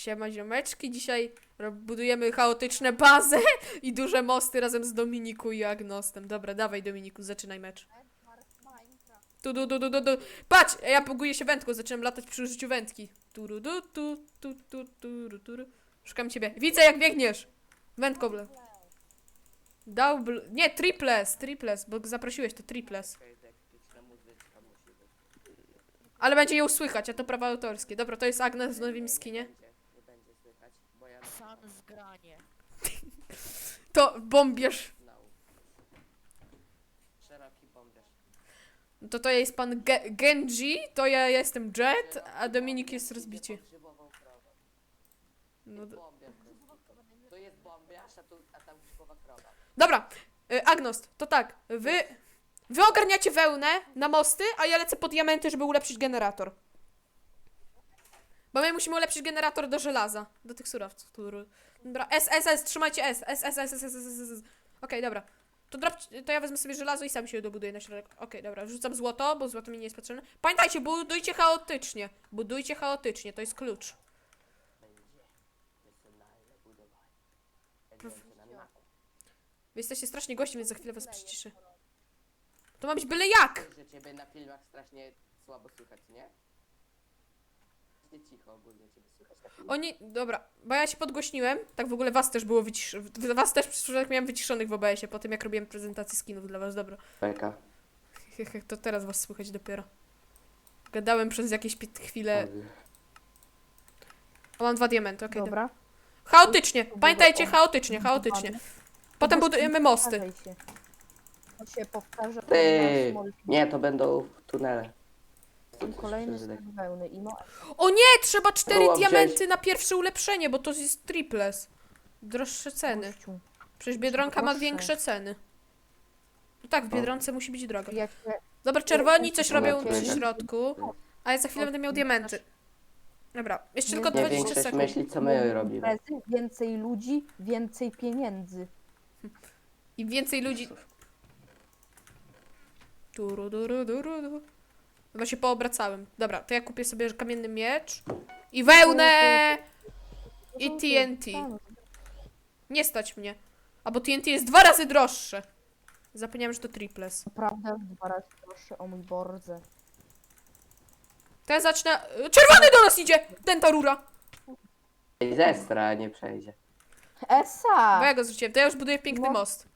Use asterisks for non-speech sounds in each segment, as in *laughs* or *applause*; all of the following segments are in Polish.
Siema ziomeczki, dzisiaj budujemy chaotyczne bazy *laughs* i duże mosty razem z Dominiku i Agnostem. Dobra, dawaj Dominiku, zaczynaj mecz. Tu, du, du, du, du, du. Patrz, ja poguję się wędką, zaczynam latać przy użyciu wędki. Tu, tu, tu, tu, tu, tu, tu. Szukam ciebie. Widzę jak biegniesz. Wędką. ble- Double, nie, triples, triples, bo zaprosiłeś to triples. Ale będzie ją słychać, a to prawa autorskie. Dobra, to jest Agnes w nowym skinie. Nie będzie słychać, bo ja San zgranie. *laughs* To bombierz. Szeroki bombiarz. To to jest pan Ge Genji, to ja jestem Jet, a Dominik jest rozbicie. No. Tu jest bombiarz, a, tu, a tam grzybowa krowa. dobra, y, Agnost, to tak, wy, wy ogarniacie wełnę na mosty, a ja lecę po diamenty, żeby ulepszyć generator. Bo my musimy ulepszyć generator do żelaza, do tych surowców, który... Dobra, S, S, S, trzymajcie S, S, S, S. Okej, dobra. To, drop, to ja wezmę sobie żelazo i sam się dobuduję na środek. Okej, dobra, rzucam złoto, bo złoto mi nie jest potrzebne. Pamiętajcie, budujcie chaotycznie. Budujcie chaotycznie, to jest klucz. Wy jesteście strasznie gości, więc za chwilę was przyciszę. To ma być byle jak! Że ciebie na filmach strasznie słabo słychać, nie? Nie cicho ogólnie ciebie słychać. Oni, dobra, bo ja się podgłośniłem, tak w ogóle was też było wyciszonych, was też przez przypadek miałem wyciszonych w OBS-ie po tym jak robiłem prezentację skinów dla was, dobra. Beka. Hehe, *laughs* to teraz was słychać dopiero. Gadałem przez jakieś pi- chwilę, o mam dwa diamenty, okej. dobra. Dobra. Chaotycznie, pamiętajcie, chaotycznie, chaotycznie. Potem budujemy mosty. Powtarzaj się. To się powtarza. Ty! Nie, to będą tunele. Kolejny stek wełny. I no, O nie, trzeba cztery diamenty wziąć. na pierwsze ulepszenie, bo to jest triples. Droższe ceny. Przecież Biedronka ma Droższe. większe ceny. No tak, w Biedronce musi być droga. Dobra, czerwoni coś robią przy środku, a ja za chwilę będę miał diamenty. Dobra, jeszcze tylko Nie 20 większość sekund. myśli, co my robimy. imprezy, więcej ludzi, więcej pieniędzy. Im więcej ludzi... Turu, duru, duru, duru. Chyba się poobracałem. Dobra, to ja kupię sobie kamienny miecz i wełnę i TNT. Nie stać mnie. A bo TNT jest dwa razy droższe. Zapomniałem, że to triples. Naprawdę dwa razy proszę o mój bordze. To ja zacznę... Czerwony do nas idzie! Ten ta rura! Zestra nie przejdzie. Esa! Bo ja go zrzuciłem. To ja już buduję piękny No. most.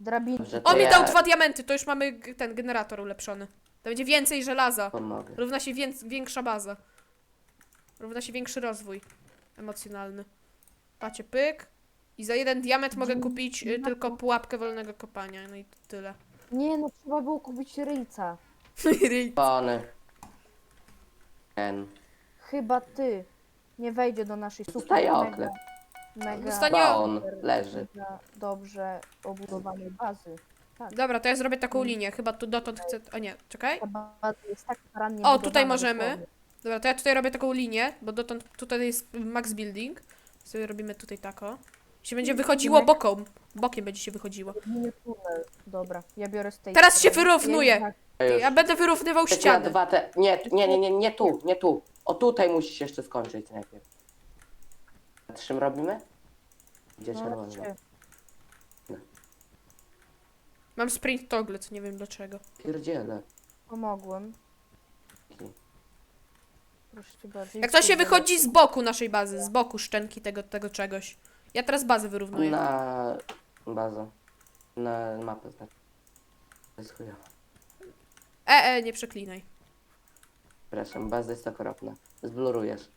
Drabinki. On to mi ja dał dwa diamenty, to już mamy g- ten generator ulepszony. To będzie więcej żelaza. pomogę. Równa się więc, większa baza. Równa się większy rozwój emocjonalny. Pacie pyk. I za jeden diament mogę kupić y, tylko pułapkę wolnego kopania. No i to tyle. *laughs* Nie no, trzeba było kupić ryjca. Pony. Ten. Chyba ty. Nie wejdzie do naszej super Zostaje mega, oklep. mega, Zostanie- Baon leży. mega dobrze obudowanej bazy. Dobra, to ja zrobię taką linię. Chyba tu dotąd chcę... O nie, czekaj. Ta baza jest tak rannie O, tutaj budowana, możemy. dosłownie. Dobra, to ja tutaj robię taką linię, bo dotąd tutaj jest max building. Sobie robimy tutaj tako. Się będzie wychodziło boką. Bokiem będzie się wychodziło. Tunel. Dobra, ja biorę z tej Teraz się strony. wyrównuje. Ja będę wyrównywał Chcecie na ściany. dwa te... Nie, nie, nie, nie, nie tu, nie tu. O tutaj musisz jeszcze skończyć najpierw. A Trzym robimy? Gdzie no, czerwony? trzy. Mam sprint toggle, co nie wiem dlaczego. Pierdziele. Pomogłem. Proszę cię bardzo. Jak to się wychodzi z boku naszej bazy, z boku szczęki tego, tego czegoś. Ja teraz bazę wyrównuję. Na bazę. Na mapę znaczy. To jest. E, e, nie przeklinaj. Przepraszam, baza jest okropna. Zblurujesz.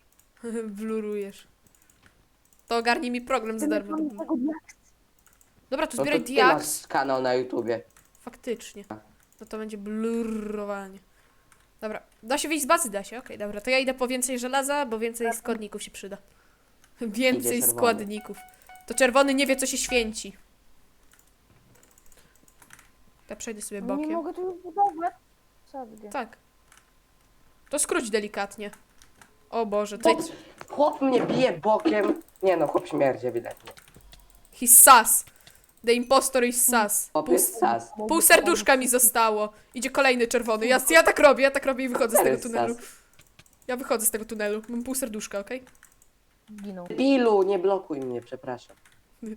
*laughs* Blurujesz. To ogarnij mi program za darmo. Tego Dobra, to No to zbieraj ty diaks. masz kanał na YouTubie. Faktycznie. No to będzie blurowanie. Dobra, da się wyjść z bazy, da się, okej, dobra. To ja idę po więcej żelaza, bo więcej składników się przyda. *laughs* Więcej czerwony. składników. To czerwony nie wie, co się święci. Ja przejdę sobie No nie bokiem. mogę tu już budować. Sadgę. Tak. To skróć delikatnie. O Boże, Chłop, tutaj... chłop mnie bije bokiem. Nie no, chłop śmierdzi ewidentnie. He's sus. The impostor is sus. Chłop Pół, sas. pół serduszka mi zostało. Idzie kolejny czerwony. Ja, ja tak robię, ja tak robię i wychodzę z tego tunelu. sas. Ja wychodzę z tego tunelu. Mam pół serduszka, okej? Ginął. Bilu, nie blokuj mnie, przepraszam. *laughs*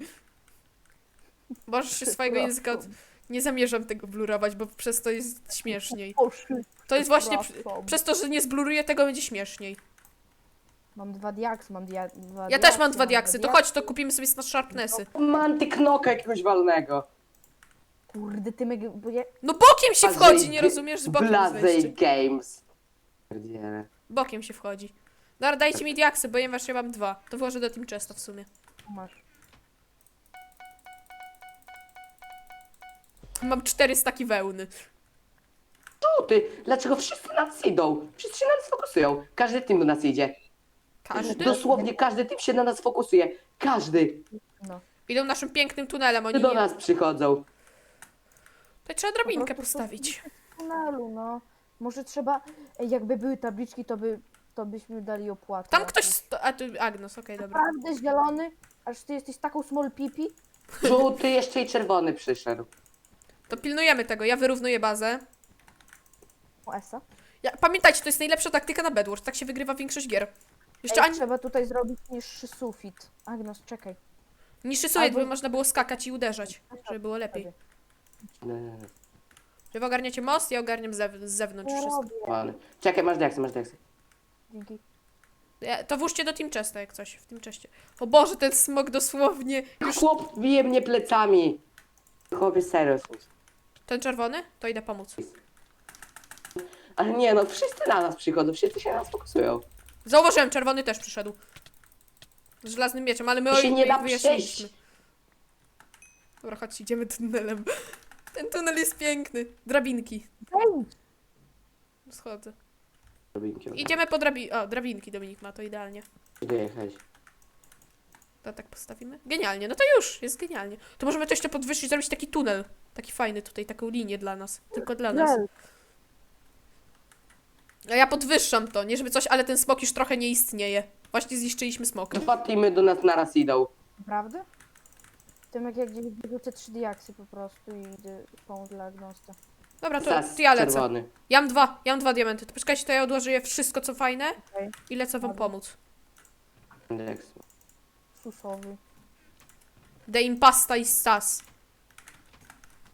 Możesz się swojego języka... Od... Nie zamierzam tego blurować, bo przez to jest śmieszniej. To jest właśnie... Przez to, że nie zbluruję tego, będzie śmieszniej. Mam dwa diaksy, mam dia dwa Ja diaksy, też mam dwa diaksy, to chodź, to kupimy sobie na sharpnessy. Mam ty knoka jakiegoś walnego. Kurde, ty meg... bo ja... No bokiem się Blazej wchodzi, nie rozumiesz? Z bokiem Blazej wejście. Games. Pierdziele. Bokiem się wchodzi. Dobra, dajcie mi diaksy, ponieważ ja mam dwa. To włożę do Team Chesta w sumie. masz. Mam cztery staki wełny. Tu ty, dlaczego wszyscy na nas idą? Wszyscy się na nas fokusują. Każdy team do nas idzie. Każdy? Dosłownie każdy team się na nas fokusuje. Każdy. No. Idą naszym pięknym tunelem, oni do nie... nas przychodzą. To trzeba drabinkę prostu postawić. W tunelu, no. Może trzeba... Ej, jakby były tabliczki, to by... To byśmy dali opłatę. Tam ktoś... Sto... A tu Agnos, okej, dobra. Naprawdę zielony? Aż ty jesteś taką small pipi? Żółty jeszcze i czerwony przyszedł. To pilnujemy tego, ja wyrównuję bazę. O, Esa. Ja, pamiętajcie, to jest najlepsza taktyka na Bedwars, tak się wygrywa większość gier. Jeszcze Ej, ani... trzeba tutaj zrobić niższy sufit. Agnos, czekaj. niższy sufit, albo- by można było skakać i uderzać, żeby było lepiej. Nie, Że wy ogarniacie most, ja ogarniam zew z zewnątrz wszystko. robię. Pany. Czekaj, masz deksy, masz deksy. Dzięki. Ja, to włóżcie do Team Chesta jak coś, w tym czeście. O Boże, ten smok dosłownie... Chłop bije mnie plecami. Chłopie, serio. Ten czerwony? To idę pomóc. Ale nie no, wszyscy na nas przychodzą, wszyscy się na nas fokusują. Zauważyłem, czerwony też przyszedł. Z żelaznym mieczem, ale my się o- nie da wyjaśniliśmy. Dobra, chodź, idziemy tunelem. *laughs* Ten tunel jest piękny. Drabinki. Schodzę. Drabinki, Idziemy po drabi... O, drabinki Dominik ma, to idealnie. Wyjechać. To tak postawimy. Genialnie, no to już, jest genialnie. To możemy to jeszcze podwyższyć, zrobić taki tunel. Taki fajny tutaj, taką linię dla nas. Tylko dla nas. A ja podwyższam to, nie żeby coś, ale ten smok już trochę nie istnieje. Właśnie zniszczyliśmy smoka. Dwa teamy do nas naraz idą. Naprawdę? Tymek jak gdzieś wyrzucę trzy diaksy po prostu i idę pomóc dla Agnosta. Dobra, to, Sas, to ja lecę. czerwony. Ja mam dwa, ja mam dwa diamenty. To poczekajcie, to ja odłożę je wszystko co fajne Okej. i lecę wam Dobra. pomóc. Deks. Susowy. De impasta i stas.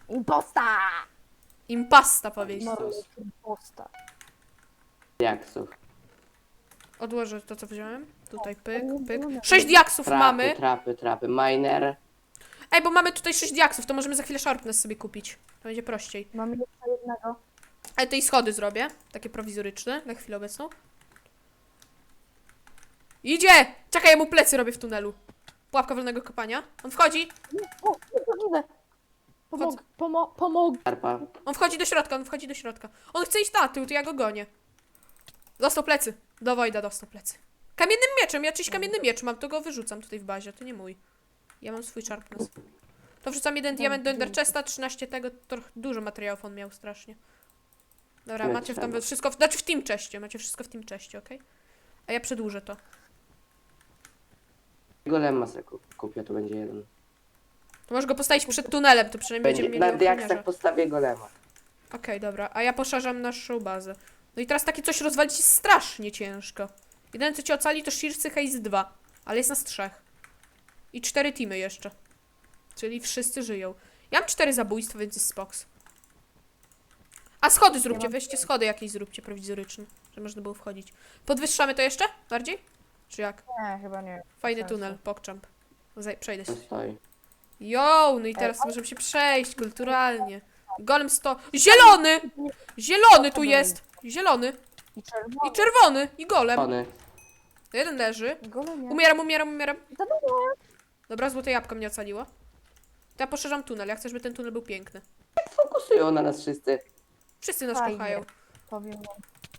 Imposta! Impasta powiedzieć. No, imposta. Diaksów. Odłożę to co wziąłem. Tutaj pyk, pyk. Sześć diaksów Trapy, mamy. trapy, trapy. Miner. Ej, bo mamy tutaj sześć diaksów, to możemy za chwilę sharpness sobie kupić. To będzie prościej. Mamy jeszcze jednego. Ale tej schody zrobię. Takie prowizoryczne na chwilę obecną. Idzie! Czekaj, ja mu plecy robię w tunelu. Pułapka wolnego kopania. On wchodzi. O, idę! Pomog, pomo, pomog! Tarpa. On wchodzi do środka, on wchodzi do środka. On chce iść na tył, to ja go gonię. Dostał plecy. Do Wojda dostał plecy. Kamiennym mieczem, ja czyś kamienny miecz mam, to go wyrzucam tutaj w bazie, to nie mój. Ja mam swój sharpness. To wrzucam jeden diament do Ender Chesta, 13 tego, trochę dużo materiałów on miał strasznie. Dobra, macie w tam wszystko, w, znaczy w tym czeście, macie wszystko w tym czeście, okej? A ja przedłużę to. Golema sobie kup- kupię, to będzie jeden. To możesz go postawić przed tunelem, to przynajmniej Będzie, będziemy na mieli diaksach ochroniarza. postawię golema. Okej, dobra, a ja poszerzam naszą bazę. No i teraz takie coś rozwalić jest strasznie ciężko. Jedyne co cię ocali to Shircy Haze 2, ale jest nas trzech. I cztery teamy jeszcze. Czyli wszyscy żyją. Ja mam cztery zabójstwa, więc jest spoks. A schody zróbcie, weźcie schody jakieś zróbcie prowizoryczne, żeby można było wchodzić. Podwyższamy to jeszcze? Bardziej? Czy jak? Nie, chyba nie. Fajny sensu. tunel, pokczamp. Przejdę się. Stoi. Jo, no i teraz możemy się przejść kulturalnie. Golem sto... Zielony! Zielony tu jest! Zielony I czerwony. i czerwony i golem. Tony. Jeden leży. Golemie. Umieram, umieram, umieram. Dobra, złote jabłko mnie ocaliło. To ja poszerzam tunel, ja chcę, żeby ten tunel był piękny. Fokusują na nas wszyscy. Wszyscy nas Fajnie. kochają. Powiem wam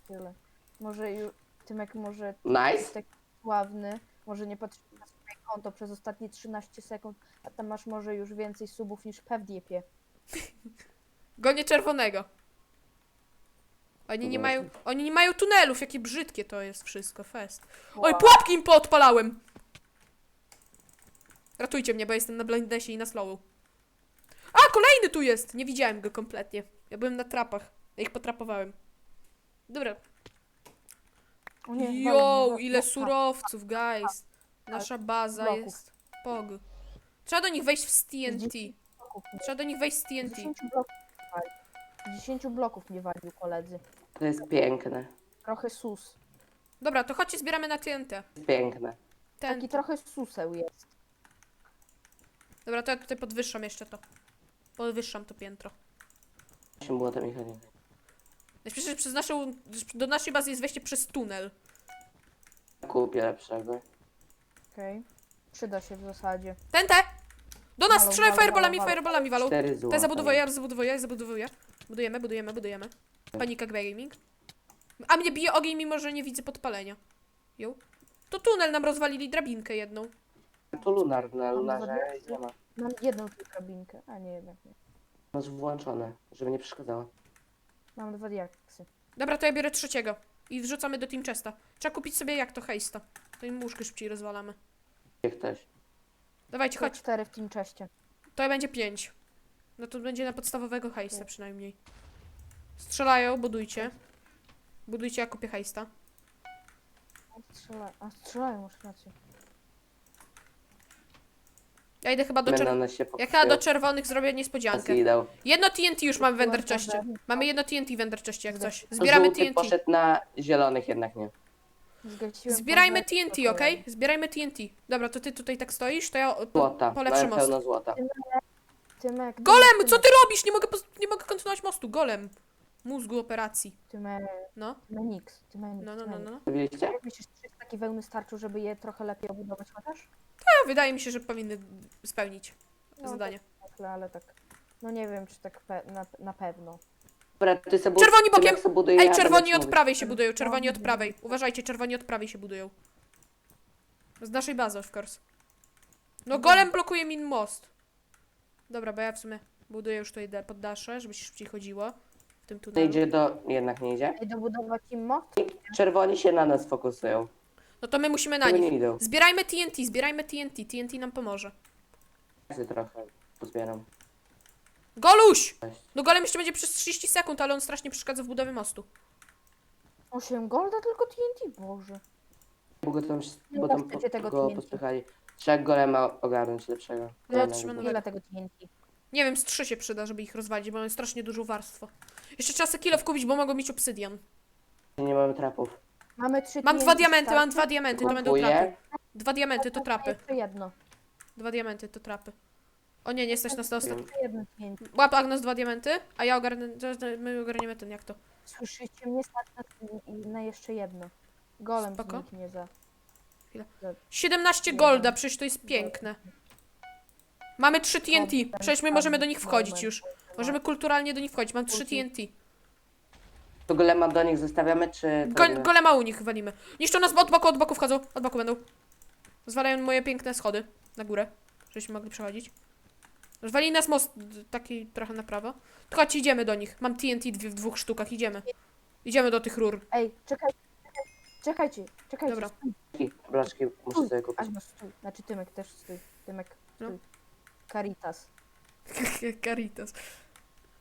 tyle. Może już... Tymek może Nice. taki sławny, może nie patrzysz na swoje konto przez ostatnie 13 sekund, a tam masz może już więcej subów niż pewdiepie. *laughs* Gonię czerwonego. Oni nie mają, oni nie mają tunelów, jakie brzydkie to jest wszystko, fest. Oj, pułapki im poodpalałem! Ratujcie mnie, bo jestem na blindnessie i na slowu. A, kolejny tu jest! Nie widziałem go kompletnie. Ja byłem na trapach. Ja ich potrapowałem. Dobra. O nie, Jo, walnę, ile surowców, guys. Nasza baza bloków. jest. Pog. Trzeba do nich wejść w TNT. bloków Trzeba do nich wejść z TNT. 10 bloków mnie walił. Z 10 bloków mnie walił koledzy. To jest piękne. Trochę sus. Dobra, to chodźcie, zbieramy na TNT. Piękne. Ten. Taki trochę suseł jest. Dobra, to ja tutaj podwyższam jeszcze to. Podwyższam to piętro. Się było to mechanika. Najśmieszniejsze, że przez naszą, do naszej bazy jest wejście przez tunel. Kupię lepszego. Okej. Przyda się w zasadzie. TNT! Do nas Walą, strzelają walą, fireballami, walą, walą. fireballami walą. Cztery złota. Ten zabudowuję, ja zabudowuję, ja zabudowuję. Budujemy, budujemy, budujemy. Panika gaming. A mnie bije ogień, mimo że nie widzę podpalenia. Jo. To tunel nam rozwalili, drabinkę jedną. Tu lunar, na Mam lunarze nie ma. Mam jedną tylko drabinkę, a nie jednak nie. Masz włączone, żeby nie przeszkadzało. Mam dwa diaksy. Dobra, to ja biorę trzeciego. I wrzucamy do Team Chesta. Trzeba kupić sobie jak to hejsta. To im łóżkę szybciej rozwalamy. Jak ktoś. Dawajcie, Chodź. chodź. cztery w tym czeście. To będzie pięć. No to będzie na podstawowego hejsta przynajmniej. Strzelają, budujcie. Budujcie, ja kupię hejsta. A strzela... A strzelają, masz rację. Ja idę chyba do Będą się Ja chyba do czerwonych zrobię niespodziankę. Jedno TNT już mamy w prawda. Mamy jedno TNT w Enderchestie jak coś. Zbieramy Żółty TNT. poszedł na zielonych jednak nie. Zgasiłem Zbierajmy pożar, TNT, okej? Zbierajmy TNT. Dobra, to ty tutaj tak stoisz, to ja po, Złota. polepszę Mamy most. pełno złota. Tymek, Golem, co ty robisz? Nie mogę, pos- nie mogę kontynuować mostu. Golem. Mózgu operacji. Tymek, No, Tymenix, Tymenix, no, no, no, no. Widzieliście? Jak myślisz, czy takie wełny starczą, żeby je trochę lepiej obudować chociaż? No, wydaje mi się, że powinny spełnić No, zadanie. Tak, ale tak. No nie wiem, czy tak pe na, na pewno. Dobra, ty sobie Czerwoni ty bokiem! jak sobie buduje, Ej, ja czerwoni będę ci od prawej się budują, czerwoni od prawej. Uważajcie, czerwoni od prawej się budują. Z naszej bazy, of course. No, golem blokuje mi most. Dobra, bo ja w sumie buduję już tutaj poddasze, żeby się szybciej chodziło. W tym Nie tunelu. idzie do... jednak nie idzie. Ej, dobudować im most? Czerwoni się na nas fokusują. No to my musimy na nich. nie idą. Zbierajmy TNT, zbierajmy TNT. TNT nam pomoże. Ja sobie trochę pozbieram. Goluś! Cześć. No golem jeszcze będzie przez 30 sekund, ale on strasznie przeszkadza w budowie mostu. 8 golda tylko TNT, boże. Bo go tam, Nie bo tam chcecie tego go TNT. pospychali. Trzeba golema ogarnąć lepszego. Ja Golema trzymam. Ile tego TNT? Nie wiem, z 3 się przyda, żeby ich rozwalić, bo mamy strasznie dużą warstwę. Jeszcze trzeba se kilo wkupić, bo mogą mieć obsydian. Nie mamy trapów. Mamy 3 Mam TNT. dwa diamenty, mam dwa diamenty, to będą Kupuję. trapy. Dwa diamenty to trapy. Jeszcze jedno. Dwa diamenty to trapy. O nie, nie stać nas na ostatni. Jeszcze jedno TNT. Łap Agnes dwa diamenty, a ja ogarnę, my ogarniemy ten, jak to. Słyszycie mnie stać na, na jeszcze jedno. Golem Spoko. zniknie za... 17 Nie golda, mam. przecież to jest piękne. Mamy 3 TNT, przecież my możemy do nich wchodzić już. Możemy kulturalnie do nich wchodzić, mam 3 TNT. To golema do nich zostawiamy, czy... Go, golema u nich walimy. Niszczą nas od boku, od boku wchodzą, od boku będą. Zwalają moje piękne schody na górę, żebyśmy mogli przechodzić. Zwali nas most taki trochę na prawo. Chodź, idziemy do nich. Mam TNT dwie, w dwóch sztukach, idziemy. Idziemy do tych rur. Ej, czekajcie, czekajcie, czekajcie. Dobra. stój. Blaszki muszę sobie kupić. Stój. Znaczy Tymek też stój. Tymek, No. stój. Caritas. *laughs* Caritas.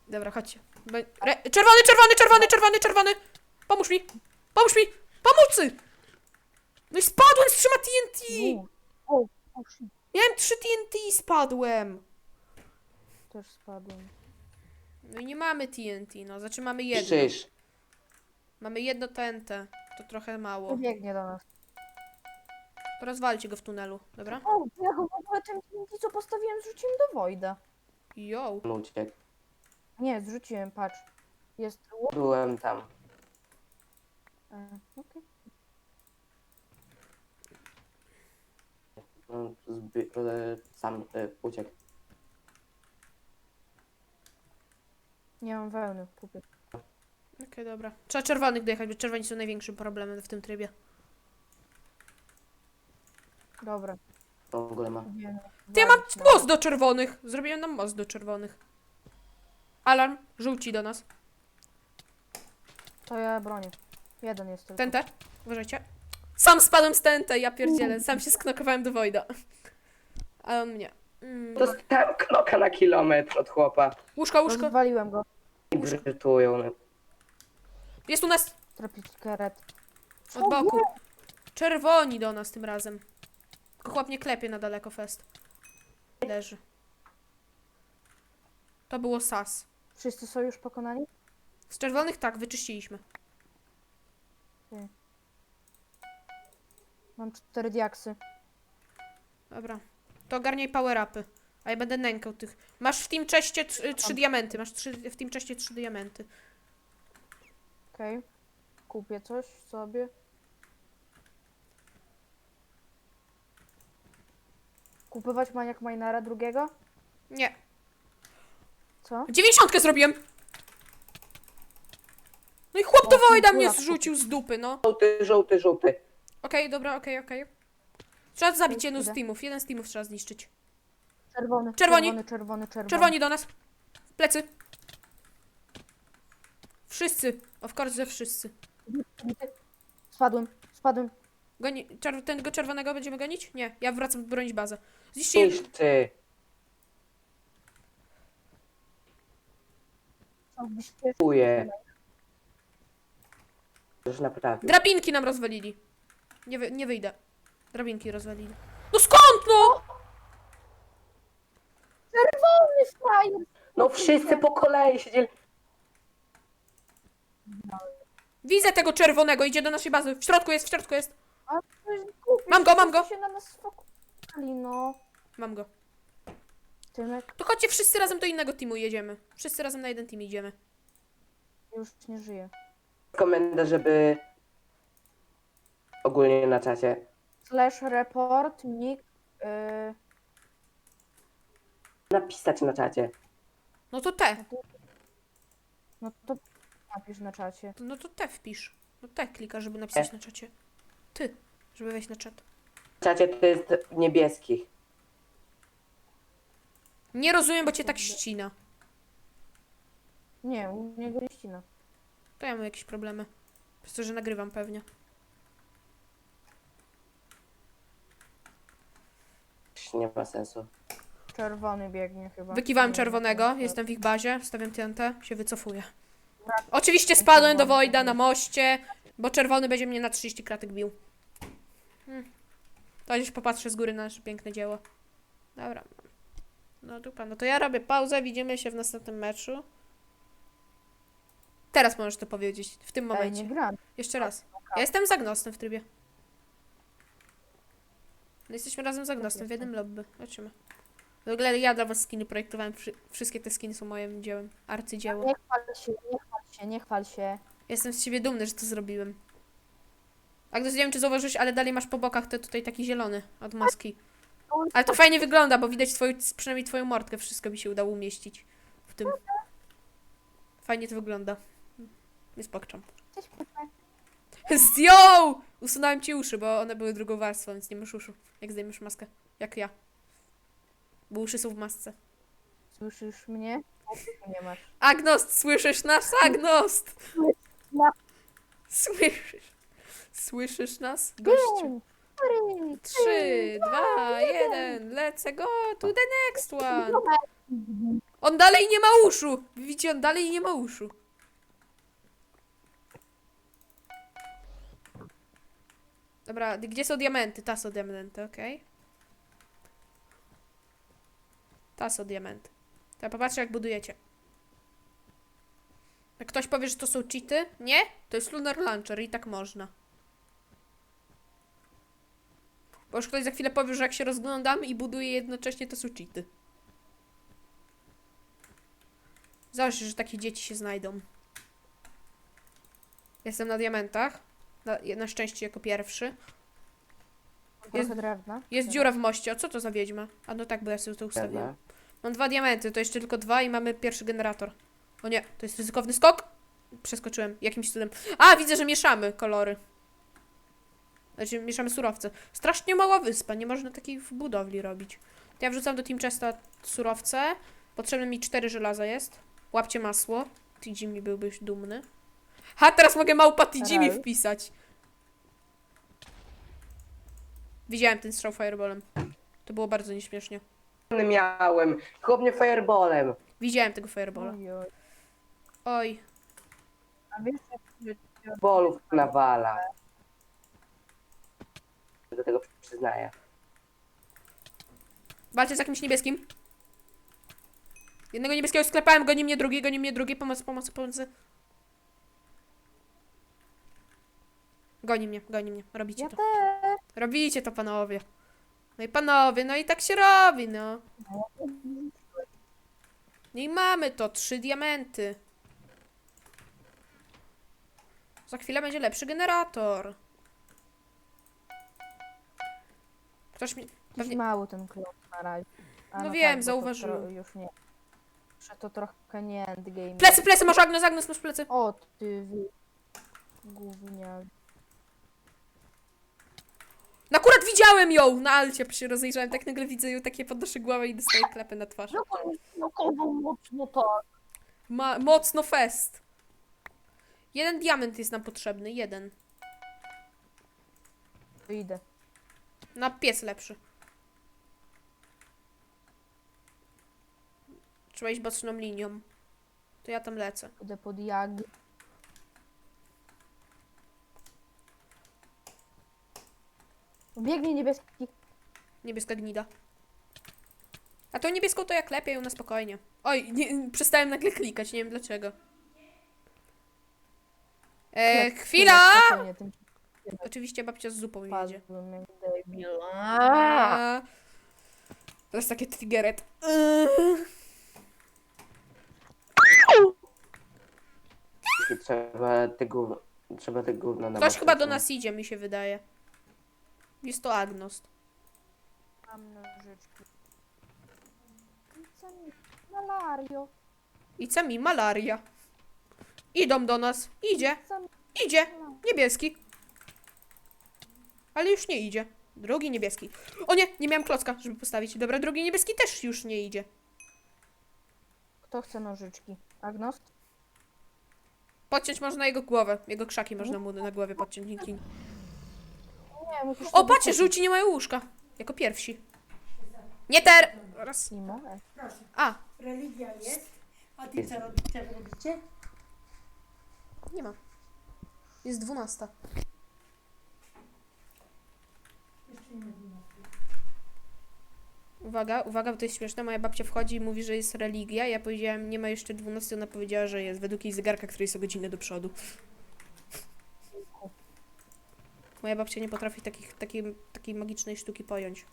Dobra, chodźcie. Be- Re- czerwony, czerwony, czerwony, czerwony, czerwony! Pomóż mi! Pomóż mi! Pomocy! No i spadłem z trzyma TNT! U, O, o, shit, Miałem trzy TNT i spadłem. też spadłem. No i nie mamy TNT, no. Znaczy mamy jedno. Krzyż. Mamy jedno TNT. To trochę mało. Biegnie do nas. To rozwalcie go w tunelu, dobra? O, ja go w ogóle ten TNT, co postawiłem, zrzuciłem do Wojda. Yo. On uciekł. Nie, zrzuciłem, patrz. Jest... Byłem tam. E, okej. No, zbi- e, sam e, uciekł. Nie mam wełny, kupię. Okej, dobra. Trzeba czerwonych dojechać, bo czerwoni są największym problemem w tym trybie. Dobra. O golema. idziemy. Ty, ja mam most do czerwonych. Zrobiłem nam most do czerwonych. Alarm, żółci do nas. To ja bronię. Jeden jest tylko. TNT, uważajcie. Sam spadłem z TNT, ja pierdzielę. Sam się sknokowałem do Wojda. A on mnie. Mm. Dostałem knoka na kilometr od chłopa. Łóżko, łóżko. Rozwaliłem go. I brytują. Jest u nas Trapić karet. od boku. Czerwoni do nas tym razem. Tylko chłop nie klepie na daleko fest. Leży. To było sas. Wszyscy są już pokonani? Z czerwonych tak, wyczyściliśmy. Mam cztery diaksy. Dobra. To ogarniaj power upy. A ja będę nękał tych. Masz w tym czeście trzy, trzy diamenty. Masz trzy, w tym czeście trzy diamenty. Okej. Kupię coś sobie. Kupywać maniak minera drugiego? Nie. Co? Dziewięćdziesiątkę zrobiłem! No i chłop do O, Wojda mnie dziękuję. zrzucił z dupy, no. Żółty, żółty, żółty. Okej, dobra, okej, okej. Trzeba zabić jedną z Idę. teamów. Jeden z teamów trzeba zniszczyć. Czerwony, Czerwoni. czerwony, czerwony, czerwony. Czerwoni do nas. W plecy. Wszyscy. Of course, że wszyscy. Spadłem, spadłem. Goni, czerw tego czerwonego będziemy gonić? Nie, ja wracam bronić bazę. Zniszczyli. Kupuję. Już naprawił. Drabinki nam rozwalili. Nie, wy, nie wyjdę. Drabinki rozwalili. No skąd no? Czerwony frajer! No wszyscy po kolei siedzieli. Widzę tego czerwonego, idzie do naszej bazy. W środku jest, w środku jest. A to jest głupie, Mam go, mam go. wszyscy się na nas fokusowali, no. Mam go. Tymek To chodźcie wszyscy razem do innego teamu jedziemy. Wszyscy razem na jeden team idziemy. już nie żyje. Komendę, żeby ogólnie na czacie. Slash report, nick, yy, Napisać na czacie. No to te. no to napisz na czacie. No to te wpisz. No te klika, żeby napisać na czacie. Ty, żeby wejść na czat. W czacie to jest niebieskich. Nie rozumiem, bo cię tak ścina. Nie, u niego jest ścina. To ja mam jakieś problemy. Przez to, że nagrywam pewnie. Nie ma sensu. Czerwony biegnie chyba. Wykiwałem Nie, czerwonego, nie, jestem w ich bazie, stawiam TNT, się wycofuję. Oczywiście spadłem do Wojda na moście, bo czerwony będzie mnie na 30 kratek bił. Hmm. To już popatrzę z góry na nasze piękne dzieło. Dobra. No dupa, no to ja robię pauzę, widzimy się w następnym meczu. Teraz możesz to powiedzieć, w tym momencie. nie gram. Jeszcze raz. Ja jestem z Agnostem w trybie. No jesteśmy razem z Agnostem w jednym lobby. Zobaczymy. W ogóle ja dla was skiny projektowałem. Wszy- wszystkie te skiny są moim dziełem. Arcydzieło. Nie chwal się, nie chwal się, nie chwal się. Jestem z ciebie dumny, że to zrobiłem. Agnes, nie wiem czy zauważyłeś, ale dalej masz po bokach te tutaj taki zielony od maski. Ale to fajnie wygląda, bo widać twoją, przynajmniej twoją mordkę. Wszystko mi się udało umieścić w tym. Fajnie to wygląda. Jest pokczam. Cześć, Pepe. Zdjął! Usunąłem ci uszy, bo one były drugą warstwą, więc nie masz uszu. Jak zdejmiesz maskę. Jak ja. Bo uszy są w masce. Słyszysz mnie? Nie masz. Agnost, słyszysz nas? Agnost! No. Słyszysz? Słyszysz nas? Gościu. Trzy, dwa, jeden. Let's go to the next one. On dalej nie ma uszu. Widzicie, on dalej nie ma uszu. Dobra, gdzie są diamenty? Ta są diamenty, okej. Ta są diamenty. To ja popatrzę, jak budujecie. Jak ktoś powie, że to są cheaty? Nie? To jest Lunar Launcher i tak można. Bo już ktoś za chwilę powie, że jak się rozglądam i buduję jednocześnie, to są cheaty. Zobacz, że takie dzieci się znajdą. Jestem na diamentach. Na, na szczęście jako pierwszy. Drewna. Jest dziura w moście. A co to za wiedźma? A no tak, bo ja sobie to ustawiłem. Mam dwa diamenty, to jeszcze tylko dwa i mamy pierwszy generator. O nie, to jest ryzykowny skok. Przeskoczyłem jakimś cudem. A, widzę, że mieszamy kolory. Znaczy, mieszamy surowce. Strasznie mała wyspa, nie można takiej w budowli robić. Ja wrzucam do Team Chesta surowce. Potrzebne mi cztery żelaza jest. Łapcie masło. Tijimi byłbyś dumny. Ha, teraz mogę małpa Tijimi Ral. wpisać. Widziałem ten strzał fireballem. To było bardzo nieśmiesznie. Miałem. Chłop mnie fireballem. Widziałem tego fireballa. Oj, A wiesz, jak Bolów nawala. Do tego przyznaję. Walczę z jakimś niebieskim. Jednego niebieskiego sklepałem, goni mnie drugi, goni mnie drugi. Pomoc, pomoc, pomoc. Goni mnie, goni mnie. Robicie Ja to. też. Robicie to, panowie. No i panowie, no i tak się robi, no. No i mamy to, trzy diamenty. Za chwilę będzie lepszy generator. Ktoś mi... Pewnie... mały ten klon na razie. A, No wiem, bo to zauważyłem. tro- Już nie. Że to trochę nie endgame. Plecy, plecy, masz Agnes, Agnes, masz plecy. O, ty wy... Gównia. No akurat widziałem ją na alcie, się rozejrzałem, tak nagle widzę ją, takie podnoszę głowę i dostaję klepę na twarz. No, no kogo mocno tak. Ma, mocno fest. Jeden diament jest nam potrzebny, jeden. Idę. Na pies lepszy. Trzeba iść boczną linią. To ja tam lecę. Idę pod. Biegnie niebieski. Niebieska gnida. A tą niebieską to jak lepiej, na spokojnie. Oj, nie, przestałem nagle klikać, nie wiem dlaczego. E, chwila! spokojnie, tym Oczywiście babcia z zupą jedzie. Padłem jak. A. To jest takie triggeret. Trzeba te gówno, trzeba te gówno na Ktoś chyba do nas idzie, mi się wydaje. Jest to Agnost. Mam nożyczki. Co mi? Malario. I co mi? Malaria. Idą do nas. Idzie. Co mi? Idzie. Niebieski. Ale już nie idzie. Drugi niebieski. O nie, nie miałem klocka, żeby postawić. Dobra, drugi niebieski też już nie idzie. Kto chce nożyczki? Agnost? Podciąć można jego głowę. Jego krzaki można mu na głowie podciąć. Dzięki. Nie, O, patrzcie, żółci nie mają łóżka. Jako pierwsi. Nie ter! Raz. Nie mogę. A, Religia jest. A ty co robicie? robicie? nie ma. Jest dwunasta. Uwaga, uwaga, bo to jest śmieszne. Moja babcia wchodzi i mówi, że jest religia. Ja powiedziałem, nie ma jeszcze 12, ona powiedziała, że jest. Według jej zegarka, który jest o godzinę do przodu. Moja babcia nie potrafi takich, takiej, takiej magicznej sztuki pojąć.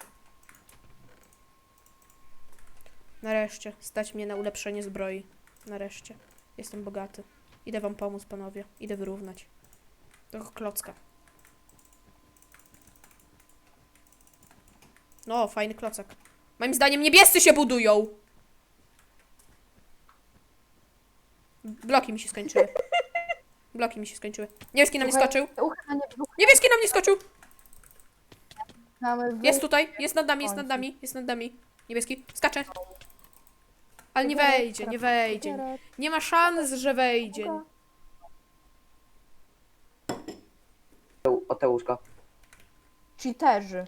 Nareszcie, stać mnie na ulepszenie zbroi. Nareszcie. Jestem bogaty. Idę wam pomóc, panowie. Idę wyrównać. Tego klocka. No, fajny klocek. Moim zdaniem niebiescy się budują! Bloki mi się skończyły. Bloki mi się skończyły. Niebieski na mnie Słuchaj, skoczył. Ucha na nie Niebieski na mnie skoczył! Jest tutaj, jest nad nami, jest nad nami, jest nad nami. Niebieski, skacze. Ale nie wejdzie, nie wejdzie. Nie ma szans, że wejdzie. O te łóżko. Cheaterzy.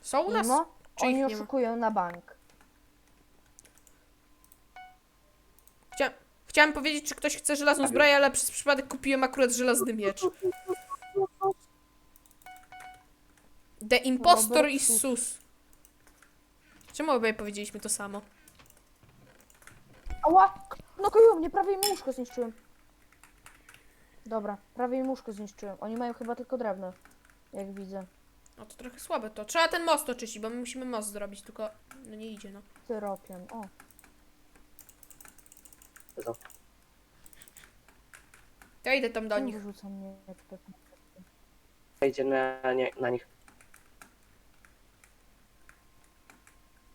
Są u nas? Mimo, Czy ich oni nie ma? oszukują na bank. Chcia... Chciałem powiedzieć, czy ktoś chce żelazną zbroję, ale przez przypadek kupiłem akurat żelazny miecz. The Impostor Cook. sus. Czemu obaj powiedzieliśmy to samo? Ała! Knokują mnie, prawie im łóżko zniszczyłem. Dobra, prawie im łóżko zniszczyłem. Oni mają chyba tylko drewno. Jak widzę. No to trochę słabe to. Trzeba ten most oczyścić, bo my musimy most zrobić, tylko no nie idzie, no. Tyropian. O, Co? Ja idę tam do nich. wyrzuca mnie jak tak. Wejdzie na, nie, na nich.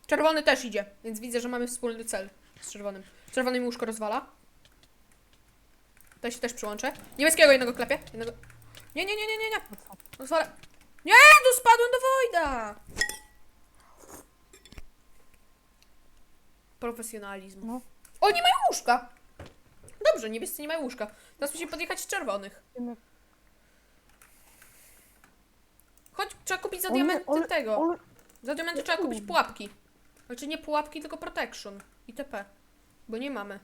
Czerwony też idzie, więc widzę, że mamy wspólny cel z czerwonym. Czerwony mi łóżko rozwala. To się też przyłączę. Niebieskiego jednego klepie. Jednego... Nie, nie, nie, nie, nie, nie. Rozwala. Nie, tu spadłem do Wojda! Profesjonalizm. No. O, nie mają łóżka! Dobrze, niebiescy nie mają łóżka. Teraz musimy podjechać z czerwonych. Chodź, trzeba kupić za diamenty one- tego. Za diamenty trzeba kupić pułapki. Znaczy nie pułapki, tylko protection. ITP. Bo nie mamy.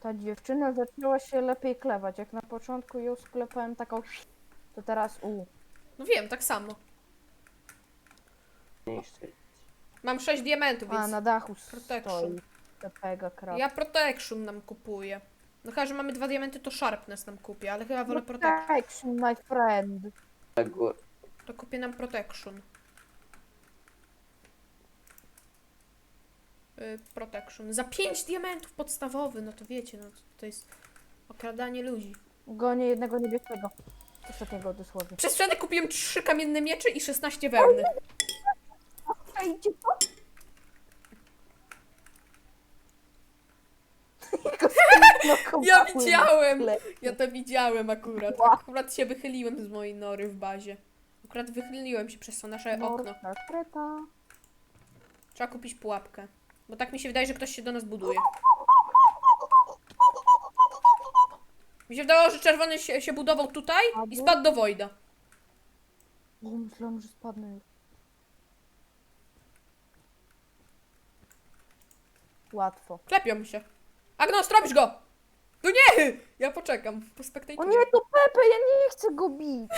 Ta dziewczyna zaczęła się lepiej klewać. Jak na początku ją sklepałem taką. To teraz u. No wiem, tak samo. Niszczyć. Mam 6 diamentów, A, więc na dachu Protection. stoi. Pega krab. ja protection nam kupuję. No chyba, że mamy dwa diamenty, to sharpness nam kupię, ale chyba wolę protection. Protection, my friend. Górę. To kupię nam protection. Y, protection. Za 5 diamentów podstawowy, no to wiecie, no to, to jest okradanie ludzi. Gonię jednego niebieskiego. Ostatniego dosłownie. Przez przypadek kupiłem 3 kamienne miecze i 16 wełny. Ejcie to? *laughs* Ja widziałem! Ja to widziałem akurat. Akurat się wychyliłem z mojej nory w bazie. Akurat wychyliłem się przez to nasze okno. Kreta. Trzeba kupić pułapkę. Bo tak mi się wydaje, że ktoś się do nas buduje. Mi się wydawało, że czerwony się, się budował tutaj i spadł do Wojda. O, myślałam, że spadnę już. Łatwo. Klepią się. Agnos, robisz go! No nie! Ja poczekam. O nie, to Pepe, ja nie chcę go bić.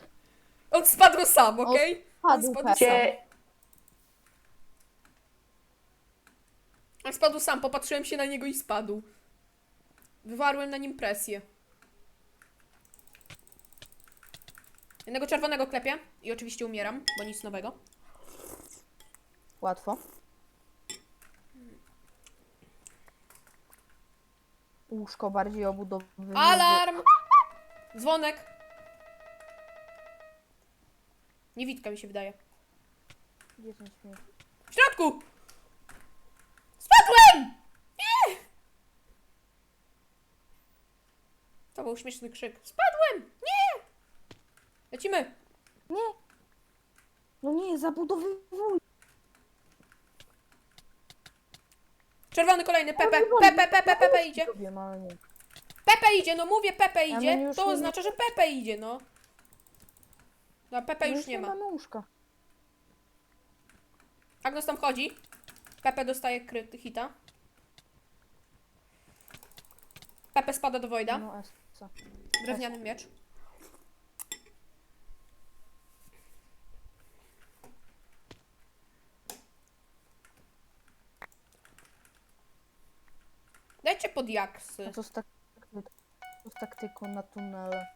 *laughs* On spadł sam, okej? On Padł spadł Pepe. sam. On spadł sam, popatrzyłem się na niego i spadł. Wywarłem na nim presję. Jednego czerwonego klepię i oczywiście umieram, bo nic nowego. Łatwo. Łóżko bardziej obudowywane. Alarm! Dzwonek! Niewidka mi się wydaje. Gdzie ten śmiech? W środku! Spadłem! Nie! To był śmieszny krzyk. Spadłem! Nie! Lecimy! Nie! No nie, zabudowywuj. Czerwony kolejny, Pepe, Pepe, Pepe, Pepe idzie. Wiem, ale nie. Pepe idzie, no mówię Pepe idzie. już To nie- oznacza, że Pepe idzie, no. No Pepe No już nie ma. mamy łóżka. Agnes tam chodzi. Pepe dostaje kryty hita. Pepe spada do Wojda. No. Drewniany miecz. Dajcie pod jaksy. Co z, tak... co z taktyką na tunele?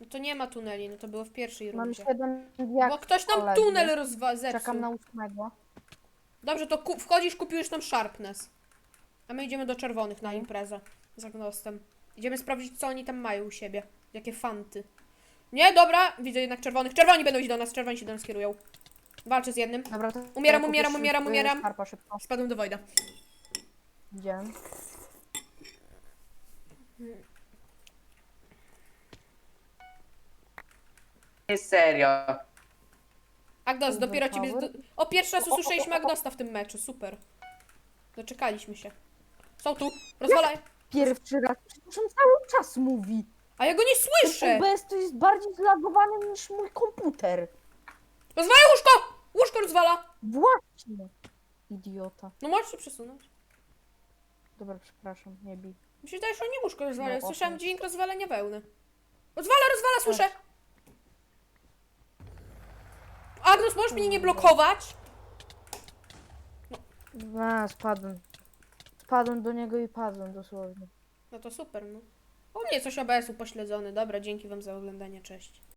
No to nie ma tuneli, no to było w pierwszej Mam rundzie. 7 jak Bo ktoś nam koledzy. tunel rozwa. Czekam na ósmego. Dobrze, to ku- wchodzisz, kupiłeś tam sharpness. A my idziemy do czerwonych na imprezę z Agnostem. Idziemy sprawdzić, co oni tam mają u siebie. Jakie fanty. Nie, dobra, widzę jednak czerwonych. Czerwoni będą iść do nas, czerwoni się do nas kierują. Walczę z jednym. Dobra, to Umieram, umieram, kupisz, umieram, y, umieram. Skarpa szybko. Spadłem do Wojda. Widziałem. Nie serio. Agnos, dopiero ciebie... power. zdo- O, pierwszy raz usłyszeliśmy Agnosta w tym meczu, super. Doczekaliśmy się. Są tu, rozwalaj. Pierwszy raz. Przecież on cały czas mówi. A ja go nie słyszę! OBS to jest bardziej zlagowany niż mój komputer. Rozwalaj łóżko! Łóżko rozwala! Właśnie. Idiota. No możesz się przesunąć. Dobra, przepraszam, nie bij. Mi się wydaje, że oni łóżko rozwalają. No, Słyszałem okej. dźwięk rozwalenia wełny. Rozwala, rozwala, słyszę! Agnes, możesz mnie nie blokować? A, spadłem. Spadłem do niego i padłem dosłownie. No to super, no. U mnie coś OBS-u pośledzony. Dobra, dzięki wam za oglądanie, cześć.